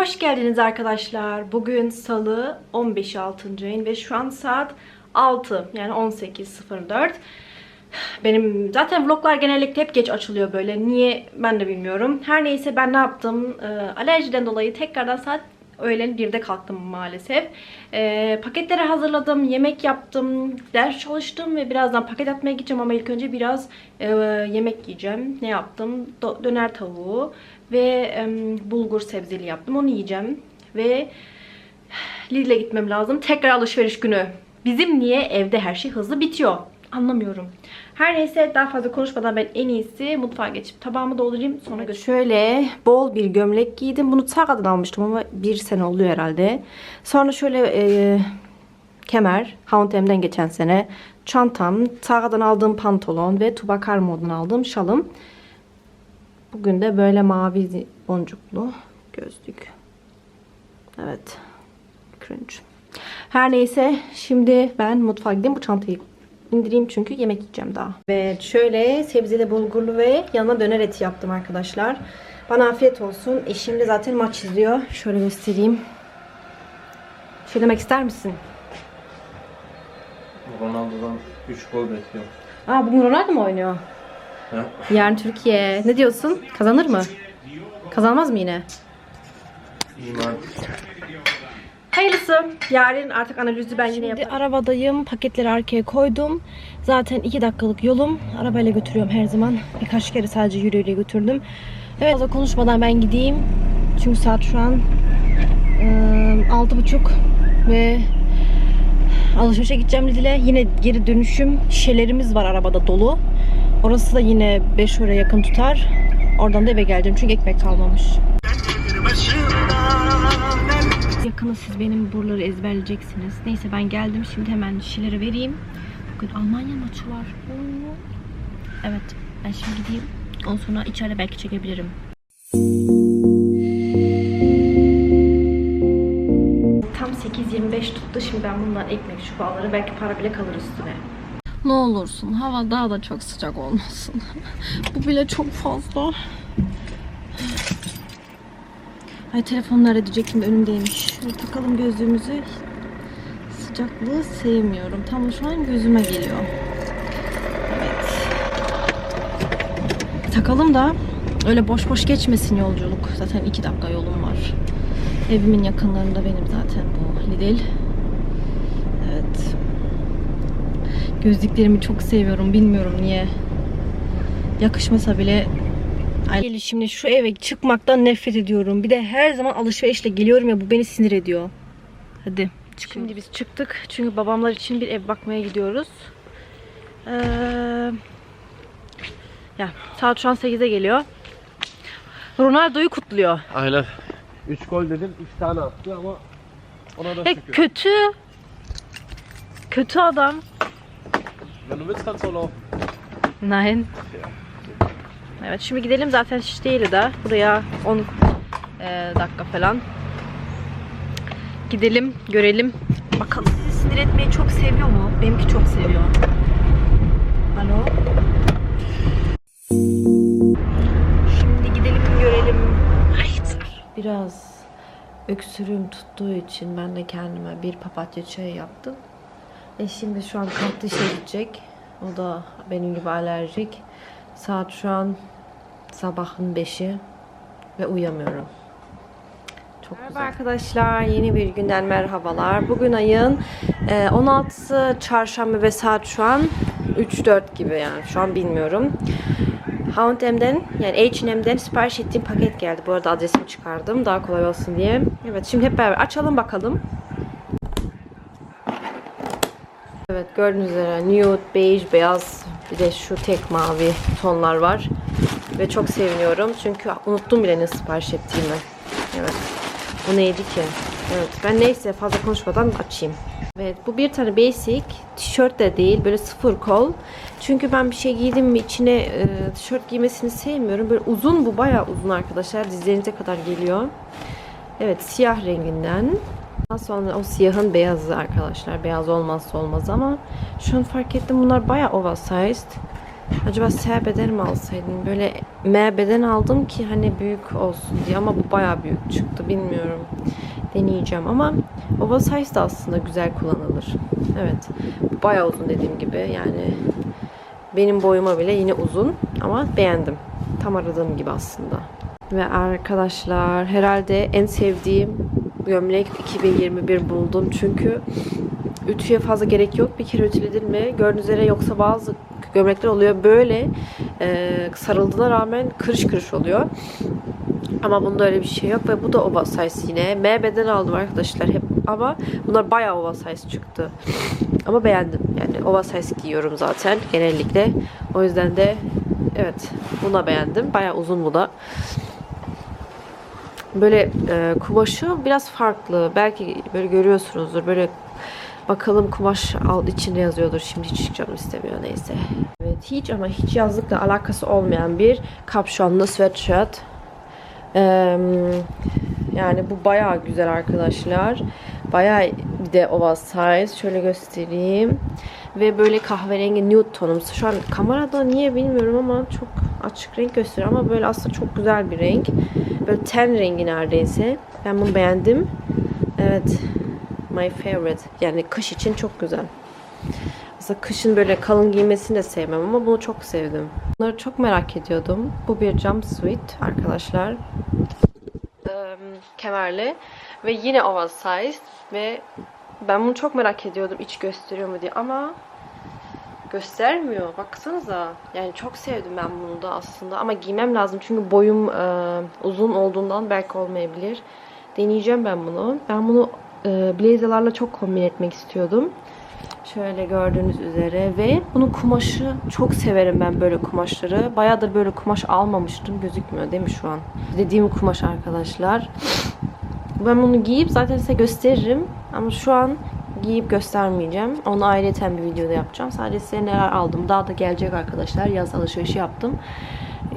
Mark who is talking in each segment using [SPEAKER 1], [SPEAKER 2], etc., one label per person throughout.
[SPEAKER 1] hoş geldiniz arkadaşlar. Bugün salı 15 6. ayın ve şu an saat 6 yani 18.04. Benim zaten vloglar genellikle hep geç açılıyor böyle. Niye ben de bilmiyorum. Her neyse ben ne yaptım? Ee, alerjiden dolayı tekrardan saat öğlen 1'de kalktım maalesef. Ee, paketleri hazırladım, yemek yaptım, ders çalıştım ve birazdan paket atmaya gideceğim ama ilk önce biraz e, yemek yiyeceğim. Ne yaptım? Do- döner tavuğu ve bulgur sebzeli yaptım. Onu yiyeceğim ve Lidl'e gitmem lazım. Tekrar alışveriş günü. Bizim niye evde her şey hızlı bitiyor? Anlamıyorum. Her neyse daha fazla konuşmadan ben en iyisi mutfağa geçip tabağımı doldurayım sonra evet, Şöyle bol bir gömlek giydim. Bunu Target'dan almıştım ama bir sene oluyor herhalde. Sonra şöyle e, kemer H&M'den geçen sene. Çantam, Target'dan aldığım pantolon ve Tubakar modundan aldığım şalım. Bugün de böyle mavi boncuklu gözlük. Evet. Cringe. Her neyse şimdi ben mutfağa gideyim bu çantayı indireyim çünkü yemek yiyeceğim daha. Evet şöyle sebzeli bulgurlu ve yanına döner eti yaptım arkadaşlar. Bana afiyet olsun. Eşim de zaten maç izliyor. Şöyle göstereyim. Şey demek ister misin?
[SPEAKER 2] Ronaldo'dan 3 gol bekliyor.
[SPEAKER 1] Aa bugün Ronaldo mu oynuyor?
[SPEAKER 2] Ha?
[SPEAKER 1] Yarın Türkiye. Ne diyorsun? Kazanır mı? Kazanmaz mı yine?
[SPEAKER 2] İman.
[SPEAKER 1] Hayırlısı. Yarın artık analizi ben yine yaparım. arabadayım. Paketleri arkaya koydum. Zaten 2 dakikalık yolum. Arabayla götürüyorum her zaman. Birkaç kere sadece yürüyerek götürdüm. Evet fazla konuşmadan ben gideyim. Çünkü saat şu an altı buçuk ve alışverişe gideceğim Lidl'e. Yine geri dönüşüm şişelerimiz var arabada dolu. Orası da yine 5 oraya yakın tutar. Oradan da eve geleceğim çünkü ekmek kalmamış. Yakını siz benim buraları ezberleyeceksiniz. Neyse ben geldim. Şimdi hemen şişeleri vereyim. Bugün Almanya maçı var. Evet. Ben şimdi gideyim. Ondan sonra içeride belki çekebilirim. Tam 8.25 tuttu. Şimdi ben bundan ekmek şu bağları belki para bile kalır üstüne. Ne olursun hava daha da çok sıcak olmasın. Bu bile çok fazla. Ay telefonlar edecektim de önümdeymiş. Şöyle takalım gözlüğümüzü. Sıcaklığı sevmiyorum. Tam şu an gözüme geliyor. Evet. Takalım da öyle boş boş geçmesin yolculuk. Zaten iki dakika yolum var. Evimin yakınlarında benim zaten bu Lidl. Evet. Gözlüklerimi çok seviyorum. Bilmiyorum niye. Yakışmasa bile Ay şimdi şu eve çıkmaktan nefret ediyorum. Bir de her zaman alışverişle geliyorum ya bu beni sinir ediyor. Hadi çıkın. Şimdi biz çıktık. Çünkü babamlar için bir ev bakmaya gidiyoruz. Ee, ya saat şu an 8'e geliyor. Ronaldo'yu kutluyor.
[SPEAKER 2] Aynen. 3 gol dedim 3 tane attı ama ona da
[SPEAKER 1] Ya
[SPEAKER 2] şükür.
[SPEAKER 1] kötü. Kötü adam.
[SPEAKER 2] Wenn du willst kannst du laufen.
[SPEAKER 1] Nein. Evet şimdi gidelim zaten değil de buraya 10 e, dakika falan. Gidelim görelim. Bakalım. Sizi sinir etmeyi çok seviyor mu? Benimki çok seviyor. Alo. Şimdi gidelim görelim. Biraz öksürüğüm tuttuğu için ben de kendime bir papatya çayı yaptım. E şimdi şu an kalktı işe gidecek. O da benim gibi alerjik. Saat şu an sabahın 5'i ve uyuyamıyorum. Çok Merhaba arkadaşlar. Yeni bir günden merhabalar. Bugün ayın e, 16'sı çarşamba ve saat şu an 3-4 gibi yani şu an bilmiyorum. H&M'den yani H&M'den sipariş ettiğim paket geldi. Bu arada adresimi çıkardım daha kolay olsun diye. Evet şimdi hep beraber açalım bakalım. Evet gördüğünüz üzere nude, beige, beyaz bir de şu tek mavi tonlar var. Ve çok seviniyorum çünkü unuttum bile ne sipariş ettiğimi. Evet. Bu neydi ki? Evet ben neyse fazla konuşmadan açayım. Evet bu bir tane basic tişört de değil böyle sıfır kol. Çünkü ben bir şey giydim mi içine e, tişört giymesini sevmiyorum. Böyle uzun bu bayağı uzun arkadaşlar dizlerinize kadar geliyor. Evet siyah renginden. Daha sonra o siyahın beyazı arkadaşlar. Beyaz olmazsa olmaz ama şu an fark ettim bunlar bayağı oversized. Acaba S beden mi alsaydım? Böyle M beden aldım ki hani büyük olsun diye ama bu bayağı büyük çıktı bilmiyorum. Deneyeceğim ama oversize de aslında güzel kullanılır. Evet. Bayağı uzun dediğim gibi yani benim boyuma bile yine uzun ama beğendim. Tam aradığım gibi aslında. Ve arkadaşlar herhalde en sevdiğim gömlek 2021 buldum. Çünkü ütüye fazla gerek yok. Bir kere ütüledin mi? Gördüğünüz üzere yoksa bazı gömlekler oluyor böyle e, sarıldığına rağmen kırış kırış oluyor. Ama bunda öyle bir şey yok ve bu da oversize yine. M beden aldım arkadaşlar hep ama bunlar bayağı oversize çıktı. Ama beğendim. Yani oversize giyiyorum zaten genellikle. O yüzden de evet buna beğendim. Bayağı uzun bu da. Böyle e, kumaşı biraz farklı. Belki böyle görüyorsunuzdur. Böyle bakalım kumaş alt içinde yazıyordur. Şimdi hiç canım istemiyor neyse. Evet hiç ama hiç yazlıkla alakası olmayan bir kapşonlu sweatshirt. Eee, yani bu bayağı güzel arkadaşlar. Bayağı bir de oversize. Şöyle göstereyim. Ve böyle kahverengi nude tonumsu. Şu an kamerada niye bilmiyorum ama çok açık renk gösteriyor. Ama böyle aslında çok güzel bir renk. Böyle ten rengi neredeyse. Ben bunu beğendim. Evet. My favorite. Yani kış için çok güzel. Aslında kışın böyle kalın giymesini de sevmem ama bunu çok sevdim. Bunları çok merak ediyordum. Bu bir jumpsuit arkadaşlar. Eee, kemerli ve yine oversize ve ben bunu çok merak ediyordum iç gösteriyor mu diye ama göstermiyor. Baksanıza. Yani çok sevdim ben bunu da aslında ama giymem lazım çünkü boyum eee, uzun olduğundan belki olmayabilir. Deneyeceğim ben bunu. Ben bunu eee blazerlarla çok kombin etmek istiyordum. Şöyle gördüğünüz üzere ve bunun kumaşı çok severim ben böyle kumaşları. Bayağıdır böyle kumaş almamıştım. Gözükmüyor değil mi şu an? Dediğim kumaş arkadaşlar. Ben bunu giyip zaten size gösteririm. Ama şu an giyip göstermeyeceğim. Onu ayrıca bir videoda yapacağım. Sadece size neler aldım. Daha da gelecek arkadaşlar. Yaz alışverişi yaptım.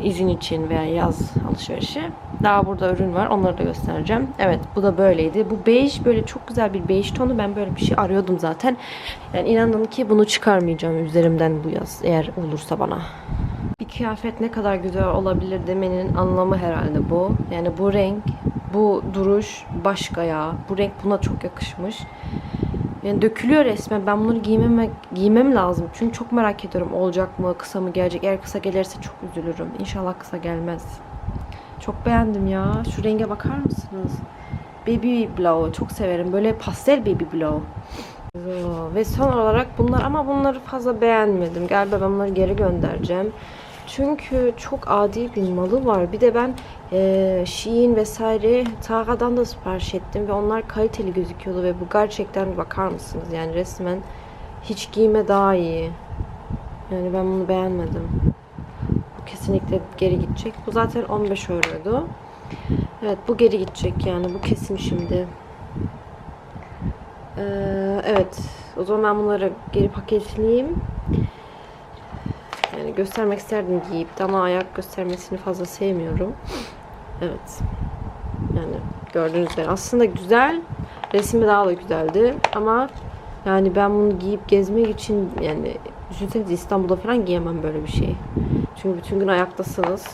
[SPEAKER 1] İzin için veya yaz alışverişi. Daha burada ürün var. Onları da göstereceğim. Evet bu da böyleydi. Bu bej böyle çok güzel bir bej tonu. Ben böyle bir şey arıyordum zaten. Yani inanın ki bunu çıkarmayacağım üzerimden bu yaz. Eğer olursa bana. Bir kıyafet ne kadar güzel olabilir demenin anlamı herhalde bu. Yani bu renk, bu duruş başka ya. Bu renk buna çok yakışmış. Yani dökülüyor resmen. Ben bunları giymeme, giymem lazım. Çünkü çok merak ediyorum olacak mı, kısa mı gelecek. Eğer kısa gelirse çok üzülürüm. İnşallah kısa gelmez. Çok beğendim ya. Şu renge bakar mısınız? Baby Blow. Çok severim. Böyle pastel Baby Blow. Ve son olarak bunlar ama bunları fazla beğenmedim. Galiba ben bunları geri göndereceğim. Çünkü çok adi bir malı var. Bir de ben eee Shein vesaire Tara'dan da sipariş ettim ve onlar kaliteli gözüküyordu ve bu gerçekten bakar mısınız? Yani resmen hiç giyme daha iyi. Yani ben bunu beğenmedim. Bu kesinlikle geri gidecek. Bu zaten 15 euroydu. Evet bu geri gidecek yani bu kesin şimdi. Ee, evet. O zaman ben bunları geri paketleyeyim. Göstermek isterdim giyip de ama ayak göstermesini fazla sevmiyorum. Evet. Yani gördüğünüz üzere aslında güzel. Resmi daha da güzeldi ama yani ben bunu giyip gezmek için yani düşünsenize İstanbul'da falan giyemem böyle bir şey. Çünkü bütün gün ayaktasınız.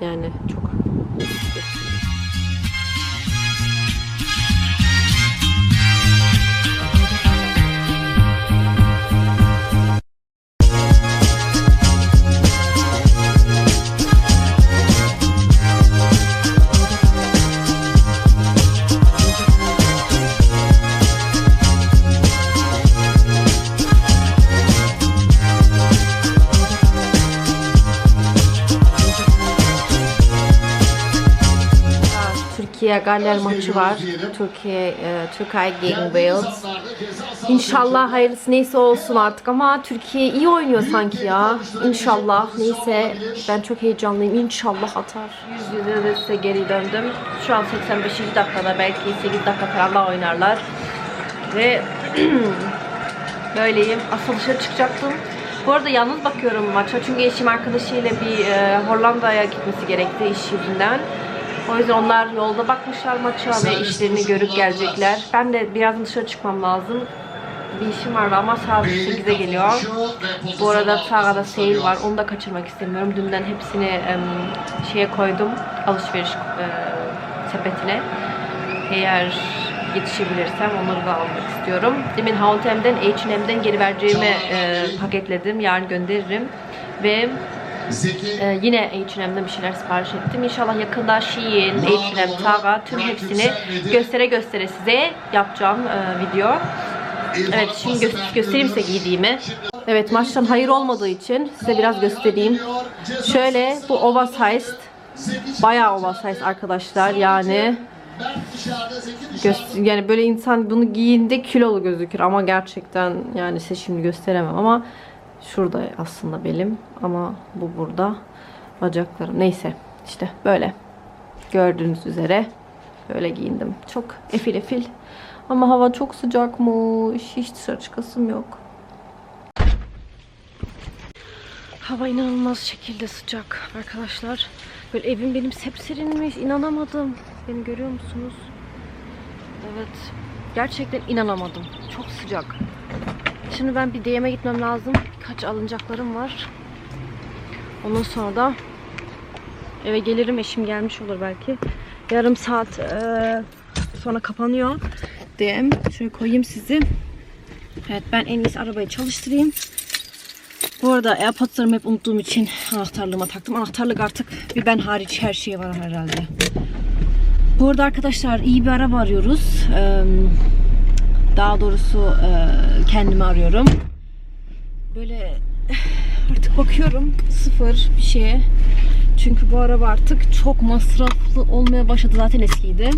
[SPEAKER 1] Yani çok Türkiye Galler maçı var. Türkiye e, Türkiye gegen Wales. İnşallah hayırlısı neyse olsun artık ama Türkiye iyi oynuyor sanki ya. İnşallah neyse ben çok heyecanlıyım. İnşallah atar. Yüz yüze de size geri döndüm. Şu an 85. dakikada belki 8 dakika falan daha oynarlar. Ve böyleyim. Asıl dışarı çıkacaktım. Bu arada yalnız bakıyorum maça çünkü eşim arkadaşıyla bir e, Hollanda'ya gitmesi gerekti iş yüzünden. O yüzden onlar yolda bakmışlar maça ve işlerini görüp gelecekler. Ben de birazdan dışarı çıkmam lazım. bir işim vardı ama saat 8'e geliyor. Bu arada Sara'da sale var. Onu da kaçırmak istemiyorum. Dünden hepsini şeye koydum. Alışveriş e, sepetine. Eğer yetişebilirsem onları da almak istiyorum. Demin H&M'den H&M'den geri vereceğimi e, paketledim. Yarın gönderirim. Ve ee, yine H&M'den bir şeyler sipariş ettim. İnşallah yakında Shein, H&M, Zara tüm hepsini göstere göstere size yapacağım e, video. Evet şimdi gö- göstereyim size giydiğimi. Evet maçtan hayır olmadığı için size biraz göstereyim. Şöyle bu oversized. Bayağı oversized arkadaşlar yani. Gö- yani böyle insan bunu giyinde kilolu gözükür ama gerçekten yani size şimdi gösteremem ama şurada aslında belim ama bu burada bacaklarım. Neyse işte böyle. Gördüğünüz üzere böyle giyindim. Çok efil efil ama hava çok sıcakmış. Hiç dışarı çıkasım yok. Hava inanılmaz şekilde sıcak arkadaşlar. Böyle evim benim sepserinmiş inanamadım. Beni görüyor musunuz? Evet gerçekten inanamadım. Çok sıcak Şimdi ben bir DM'e gitmem lazım. Birkaç alınacaklarım var. Ondan sonra da eve gelirim. Eşim gelmiş olur belki. Yarım saat eee, sonra kapanıyor. DM. Şöyle koyayım sizi. Evet ben en iyisi arabayı çalıştırayım. Bu arada AirPods'larımı hep unuttuğum için anahtarlığıma taktım. Anahtarlık artık bir ben hariç her şeye var herhalde. Bu arada arkadaşlar iyi bir araba arıyoruz. Eee daha doğrusu e, kendimi arıyorum. Böyle artık bakıyorum sıfır bir şeye. Çünkü bu araba artık çok masraflı olmaya başladı. Zaten eskiydi.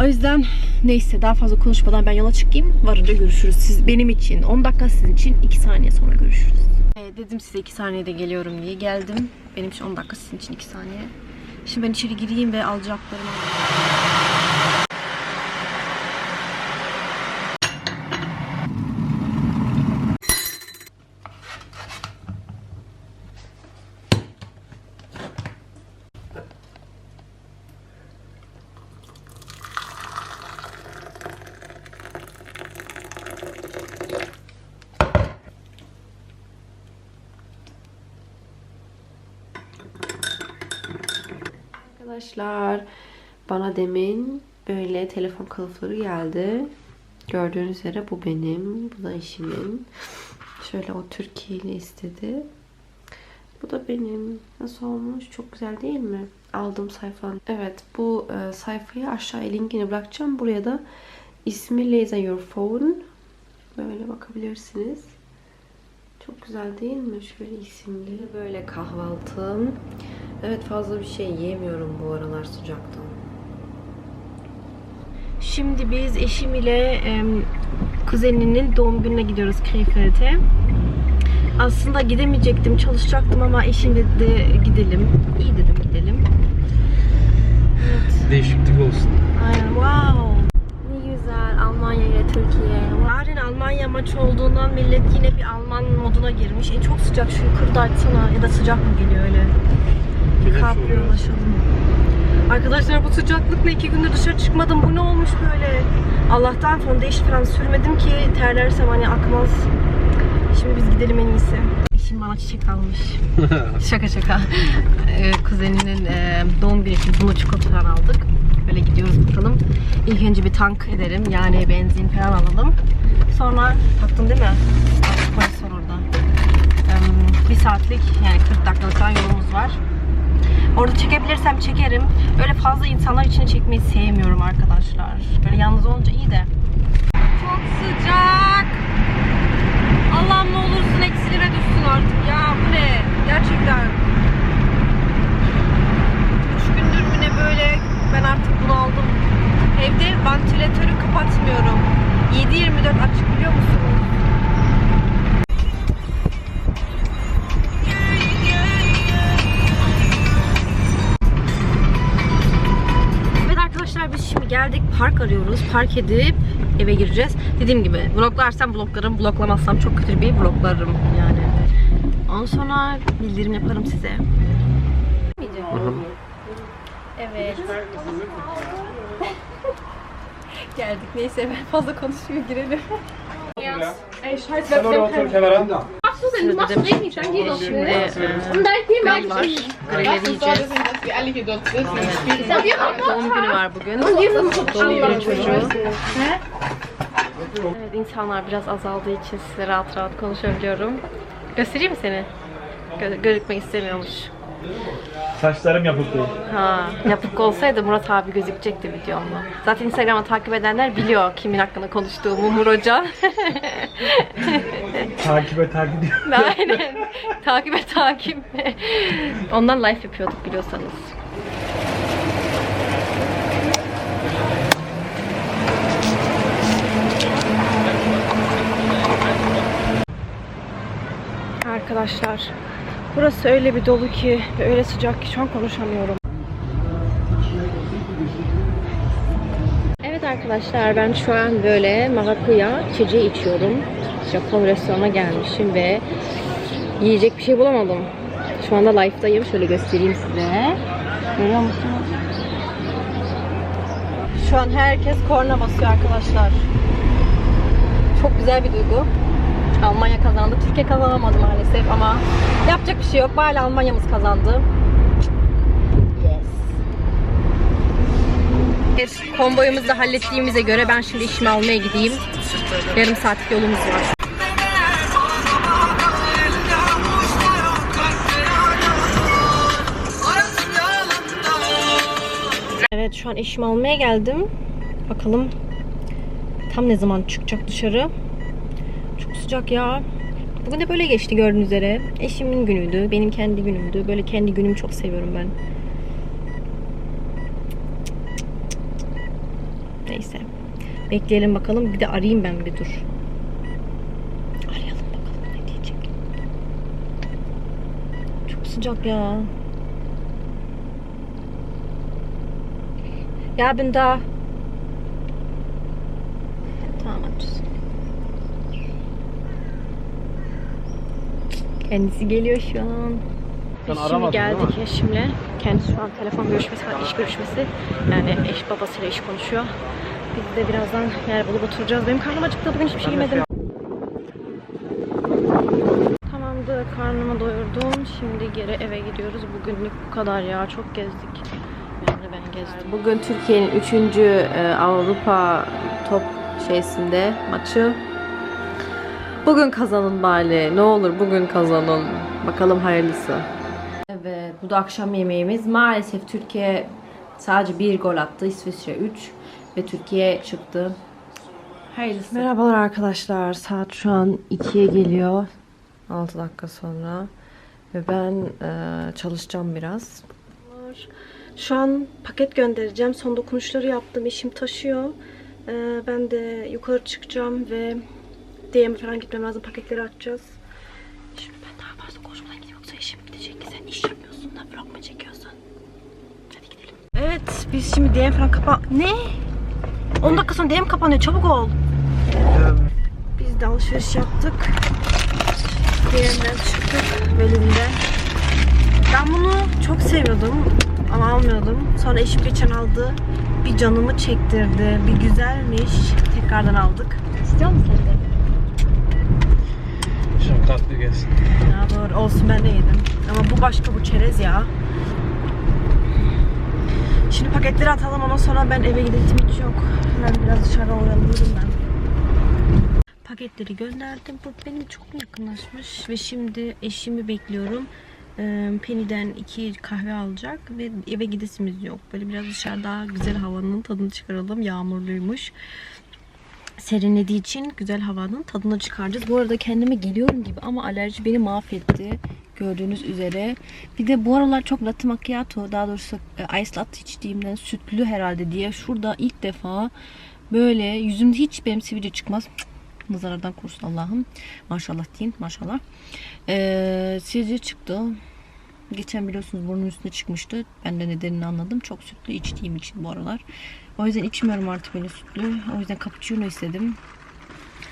[SPEAKER 1] O yüzden neyse daha fazla konuşmadan ben yola çıkayım. Varınca görüşürüz. Siz benim için 10 dakika sizin için 2 saniye sonra görüşürüz. E, dedim size 2 saniyede geliyorum diye geldim. Benim için 10 dakika sizin için 2 saniye. Şimdi ben içeri gireyim ve alacaklarımı alayım. Arkadaşlar bana demin böyle telefon kılıfları geldi. Gördüğünüz üzere bu benim. Bu da eşimin. Şöyle o Türkiye'li istedi. Bu da benim. Nasıl olmuş? Çok güzel değil mi? Aldığım sayfa. Evet bu e, sayfayı aşağıya linkini bırakacağım. Buraya da ismi Laser Your Phone. Böyle bakabilirsiniz. Çok güzel değil mi? Şöyle isimli. Böyle kahvaltım. Evet fazla bir şey yiyemiyorum bu aralar sıcaktan. Şimdi biz eşim ile em, kuzeninin doğum gününe gidiyoruz Krefeld Aslında gidemeyecektim, çalışacaktım ama eşim dedi gidelim. İyi dedim gidelim. Evet.
[SPEAKER 2] Değişiklik olsun.
[SPEAKER 1] Aynen wow. Ne güzel Almanya ile Türkiye. Yarın Almanya maçı olduğundan millet yine bir Alman moduna girmiş. E çok sıcak şu yukarıda açsana ya da sıcak mı geliyor öyle? Ulaşalım. Arkadaşlar bu sıcaklıkla iki gündür dışarı çıkmadım. Bu ne olmuş böyle? Allah'tan foundation falan sürmedim ki terlersem hani akmaz. Şimdi biz gidelim en iyisi. Eşim bana çiçek almış. şaka şaka. Ee, kuzeninin e, doğum günü için bunu çikolata falan aldık. Böyle gidiyoruz bakalım. İlk önce bir tank ederim. Yani benzin falan alalım. Sonra taktın değil mi? Polis var orada. Ee, bir saatlik yani 40 dakikalık yolumuz var. Orada çekebilirsem çekerim. Öyle fazla insanlar içine çekmeyi sevmiyorum arkadaşlar. Böyle yalnız olunca iyi de. Çok sıcak. Allah'ım ne olursun eksilere düşsün artık ya. Bu ne? Gerçekten. Üç gündür mü ne böyle? Ben artık bunu aldım. Evde vantilatörü kapatmıyorum. 7-24 açık biliyor musunuz? Geldik park arıyoruz. Park edip eve gireceğiz. Dediğim gibi vloglarsam vloglarım, vloglamazsam çok kötü bir vloglarım yani. Ondan sonra bildirim yaparım size. Evet. Geldik neyse ben fazla konuşmuyor girelim. Biraz.
[SPEAKER 3] Ey scheiß,
[SPEAKER 4] Sen oraya otur kenara.
[SPEAKER 1] dedim. Şimdi e,
[SPEAKER 3] hier dort sitzen.
[SPEAKER 1] Doğum günü var bugün. Doğum günü çocuğu. Evet insanlar biraz azaldığı için size rahat rahat konuşabiliyorum. Göstereyim mi seni? Gö- gözükmek istemiyormuş.
[SPEAKER 4] Saçlarım yapık değil.
[SPEAKER 1] Ha, yapık olsaydı Murat abi gözükecekti videomda. Zaten Instagram'a takip edenler biliyor kimin hakkında konuştuğumu Mur Hoca.
[SPEAKER 4] Takibe takip
[SPEAKER 1] Aynen. takip et takip. Ondan live yapıyorduk biliyorsanız. Arkadaşlar burası öyle bir dolu ki öyle sıcak ki şu an konuşamıyorum. Evet arkadaşlar ben şu an böyle marakuya içeceği içiyorum. Japon restorana gelmişim ve yiyecek bir şey bulamadım. Şu anda live'dayım. Şöyle göstereyim size. Görüyor musunuz? Şu an herkes korna basıyor arkadaşlar. Çok güzel bir duygu. Almanya kazandı. Türkiye kazanamadı maalesef ama yapacak bir şey yok. Bari Almanya'mız kazandı. Yes. Konvoyumuzu da hallettiğimize göre ben şimdi işimi almaya gideyim. Yarım saatlik yolumuz var. Evet şu an eşimi almaya geldim. Bakalım tam ne zaman çıkacak dışarı. Sıcak ya. Bugün de böyle geçti gördüğünüz üzere. Eşimin günüydü, benim kendi günümdü. Böyle kendi günümü çok seviyorum ben. Neyse. Bekleyelim bakalım. Bir de arayayım ben bir dur. Arayalım bakalım ne diyecek. Çok sıcak ya. Ya bin da. Tamam açız. Kendisi geliyor şu an.
[SPEAKER 2] Sen
[SPEAKER 1] Biz şimdi geldik eşimle. Kendisi şu an telefon görüşmesi var, iş görüşmesi. Yani eş babasıyla iş konuşuyor. Biz de birazdan yer bulup oturacağız. Benim karnım acıktı. Bugün hiçbir şey yemedim. Tamamdır. Karnımı doyurdum. Şimdi geri eve gidiyoruz. Bugünlük bu kadar ya. Çok gezdik. Yani ben gezdim. Bugün Türkiye'nin 3. Avrupa top şeysinde maçı. Bugün kazanın bari. Ne olur bugün kazanın. Bakalım hayırlısı. Evet, bu da akşam yemeğimiz. Maalesef Türkiye sadece bir gol attı. İsviçre 3 ve Türkiye çıktı. Hayırlısı. Merhabalar arkadaşlar. Saat şu an 2'ye geliyor. 6 dakika sonra. Ve ben e, çalışacağım biraz. Şu an paket göndereceğim. Son dokunuşları yaptım. Eşim taşıyor. E, ben de yukarı çıkacağım ve DM falan gitmem lazım. Paketleri açacağız. Şimdi ben daha fazla konuşmadan gideyim. Yoksa eşim gidecek. Sen iş yapmıyorsun da vlog mu çekiyorsun? Hadi gidelim. Evet biz şimdi DM falan kapa... Ne? 10 dakika sonra DM kapanıyor. Çabuk ol. Biz de alışveriş yaptık. DM'den çıktık bölümde. Ben bunu çok seviyordum ama almıyordum. Sonra eşim geçen aldı. Bir canımı çektirdi. Bir güzelmiş. Tekrardan aldık. İstiyor musun sen de?
[SPEAKER 4] Şimdi tatlı gelsin.
[SPEAKER 1] Ya doğru olsun ben de yedim. Ama bu başka bu çerez ya. Şimdi paketleri atalım ondan sonra ben eve gidesim hiç yok. Ben biraz dışarıda oyalanırım ben. Paketleri gönderdim. Bu benim çok yakınlaşmış ve şimdi eşimi bekliyorum. Ee, Penny'den iki kahve alacak ve eve gidesimiz yok. Böyle biraz dışarıda güzel havanın tadını çıkaralım. Yağmurluymuş serinlediği için güzel havanın tadını çıkaracağız. Bu arada kendime geliyorum gibi ama alerji beni mahvetti. Gördüğünüz üzere. Bir de bu aralar çok latte macchiato daha doğrusu e, ice latte içtiğimden sütlü herhalde diye şurada ilk defa böyle yüzümde hiç benim sivilce çıkmaz. Nazarlardan korusun Allah'ım. Maşallah deyin maşallah. Ee, sivilce çıktı. Geçen biliyorsunuz burnun üstüne çıkmıştı. Ben de nedenini anladım. Çok sütlü içtiğim için bu aralar. O yüzden içmiyorum artık böyle sütlü. O yüzden cappuccino istedim.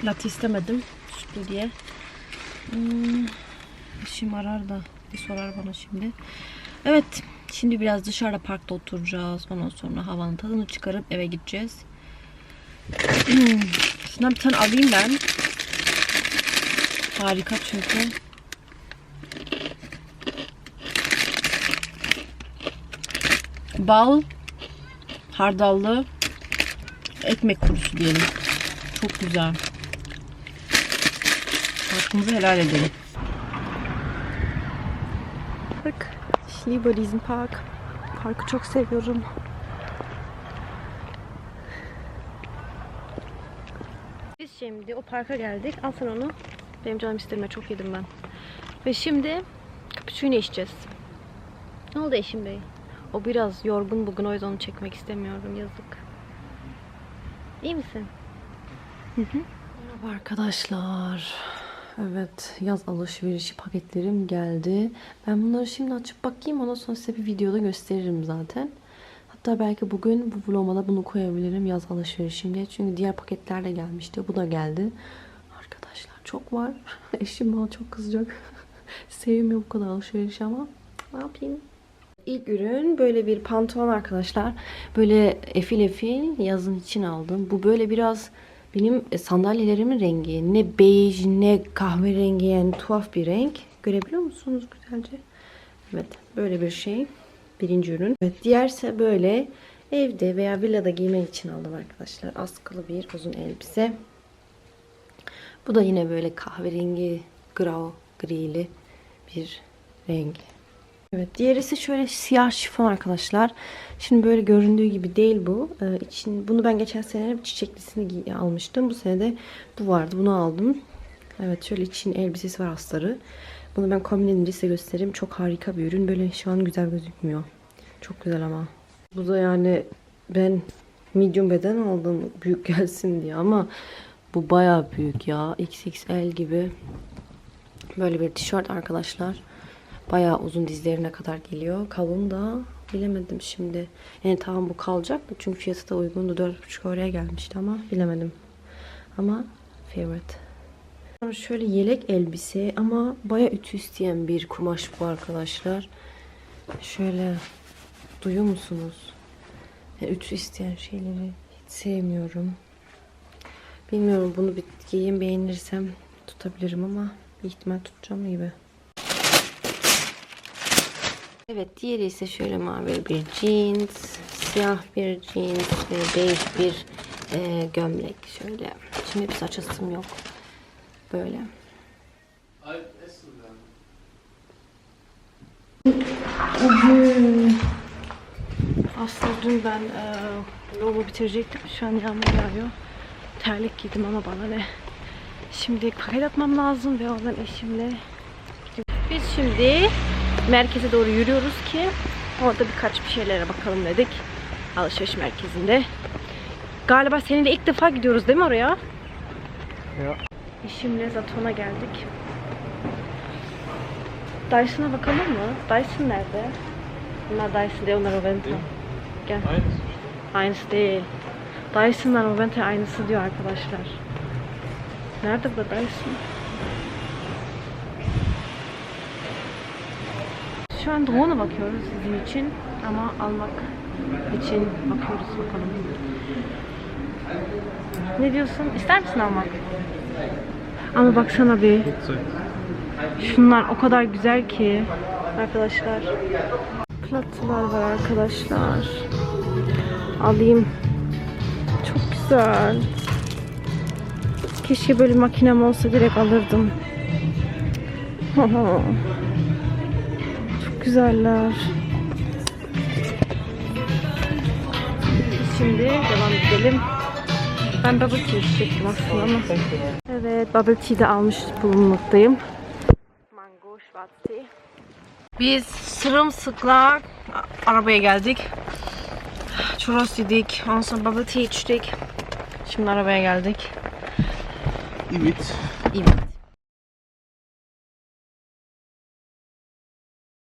[SPEAKER 1] Latte istemedim. Sütlü diye. Hmm, eşim arar da bir sorar bana şimdi. Evet. Şimdi biraz dışarıda parkta oturacağız. Ondan sonra havanın tadını çıkarıp eve gideceğiz. Şundan bir tane alayım ben. Harika çünkü. Bal, hardallı, ekmek kurusu diyelim. Çok güzel. Hakkımızı helal edelim. Bak, diesen Park. Parkı çok seviyorum. Biz şimdi o parka geldik. Al sen onu. Benim canım isteme çok yedim ben. Ve şimdi cappuccino içeceğiz. Ne oldu Eşim Bey? O biraz yorgun bugün o yüzden onu çekmek istemiyorum. Yazık. İyi misin? Merhaba arkadaşlar. Evet yaz alışverişi paketlerim geldi. Ben bunları şimdi açıp bakayım. Ondan sonra size bir videoda gösteririm zaten. Hatta belki bugün bu vloguma da bunu koyabilirim yaz alışverişim diye. Çünkü diğer paketler de gelmişti. Bu da geldi. Arkadaşlar çok var. Eşim bana çok kızacak. Sevmiyor bu kadar alışveriş ama ne yapayım? İlk ürün böyle bir pantolon arkadaşlar. Böyle efil efil yazın için aldım. Bu böyle biraz benim sandalyelerimin rengi. Ne bej ne kahverengi yani tuhaf bir renk. Görebiliyor musunuz güzelce? Evet böyle bir şey. Birinci ürün. Evet, diğerse böyle evde veya villada giymek için aldım arkadaşlar. Askılı bir uzun elbise. Bu da yine böyle kahverengi, grau, grili bir renk. Evet, diğerisi şöyle siyah şifon arkadaşlar. Şimdi böyle göründüğü gibi değil bu. Ee, için bunu ben geçen sene çiçeklisini almıştım. Bu sene de bu vardı. Bunu aldım. Evet, şöyle için elbisesi var astarı. Bunu ben kombin edince size göstereyim. Çok harika bir ürün. Böyle şu an güzel gözükmüyor. Çok güzel ama. Bu da yani ben medium beden aldım büyük gelsin diye ama bu baya büyük ya. XXL gibi. Böyle bir tişört arkadaşlar. Bayağı uzun dizlerine kadar geliyor. Kalın da bilemedim şimdi. Yani tamam bu kalacak çünkü fiyatı da uygundu. 4,5 oraya gelmişti ama bilemedim. Ama favorite. Sonra Şöyle yelek elbise ama bayağı ütü isteyen bir kumaş bu arkadaşlar. Şöyle duyuyor musunuz? Yani ütü isteyen şeyleri hiç sevmiyorum. Bilmiyorum bunu bir giyeyim beğenirsem tutabilirim ama ihtimal tutacağım gibi. Evet diğeri ise şöyle mavi bir jeans, siyah bir jeans ve bej bir e, gömlek. Şöyle. Şimdi hepsi açasım yok. Böyle. Aslında dün ben e, vlogu bitirecektim. Şu an yağmur yağıyor. Terlik giydim ama bana ne. Şimdi paket atmam lazım ve oradan eşimle biz şimdi merkeze doğru yürüyoruz ki orada birkaç bir şeylere bakalım dedik. Alışveriş merkezinde. Galiba seninle ilk defa gidiyoruz değil mi oraya?
[SPEAKER 2] Ya.
[SPEAKER 1] Eşimle Zaton'a geldik. Dyson'a bakalım mı? Dyson nerede? Bunlar Dyson değil, onlar Oventa. Gel.
[SPEAKER 4] Aynısı işte.
[SPEAKER 1] Aynısı değil. Dyson'lar Oventa aynısı diyor arkadaşlar. Nerede bu Dyson? Şu an drone'a bakıyoruz sizin için ama almak için bakıyoruz bakalım. Ne diyorsun? İster misin almak? Ama baksana bir. Şunlar o kadar güzel ki arkadaşlar. Platılar var arkadaşlar. Alayım. Çok güzel. Keşke böyle makinem olsa direkt alırdım. Güzeller. Şimdi devam edelim. Ben bubble tea içecektim aslında ama. Evet, bubble tea de almış bulunmaktayım. Mango tea. Biz sırımsıklar a- arabaya geldik. Churros yedik. Ondan sonra bubble tea içtik. Şimdi arabaya geldik.
[SPEAKER 2] Evet.
[SPEAKER 1] Evet.